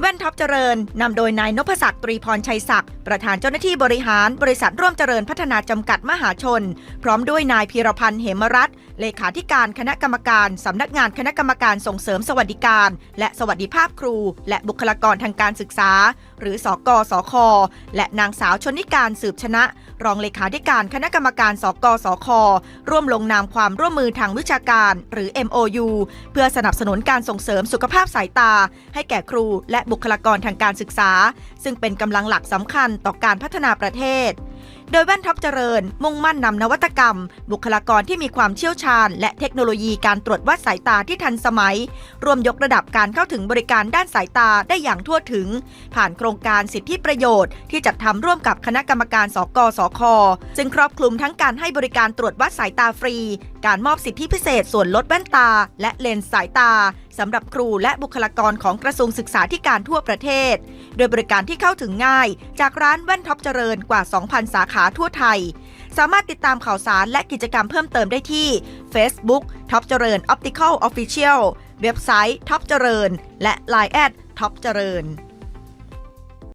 แว่นท็อปเจริญนำโดยนายนพศักดิ์ตรีพรชัยศักดิ์ประธานเจ้าหน้าที่บริหารบริษัทร่วมเจริญพัฒนาจำกัดมหาชน พร้อมด้วยนายพีรพันธ์เหมรัตน์เลขาธิการคณะกรรมการสำนักงานคณะกรรมการส่งเสริมสวัสดิการ และสวัสดิภาพครู และบุคลากรทางการศึกษา หรือสกสคและนางสาวชนิการสืบชนะ รองเลขาธิการคณะกรรมการสกสคร่วมลงนามความร่วมมือทางวิชาการ หรือ MOU เพื่อสนับสนุนการส่งเสริมสุขภาพสายตา ให้แก่ครูและบุคลากรทางการศึกษา ซึ่งเป็นกำลังหลักสำคัญต่อการพัฒนาประเทศ โดยแว่นท็อปเจริญ มุ่งมั่นนำนวัตกรรม บุคลากรที่มีความเชี่ยวชาญ และเทคโนโลยีการตรวจวัดสายตาที่ทันสมัย รวมยกระดับการเข้าถึงบริการด้านสายตาได้อย่างทั่วถึง ผ่านโครงการสิทธิประโยชน์ ที่จัดทำร่วมกับคณะกรรมการสกสคซึ่งครอบคลุมทั้งการให้บริการตรวจวัดสายตาฟรี การมอบสิทธิพิเศษส่วนลดแว่นตา และเลนส์สายตาสำหรับครูและบุคลากรของกระทรวงศึกษาธิการทั่วประเทศ โดยบริการที่เข้าถึงง่าย จากร้านแว่นท็อปเจริญกว่า 2,000 สาขาทั่วไทย สามารถติดตามข่าวสารและกิจกรรมเพิ่มเติมได้ที่ Facebook ท็อปเจริญ Optical Official เว็บไซต์ท็อปเจริญ และ Line แอดท็อปเจริญ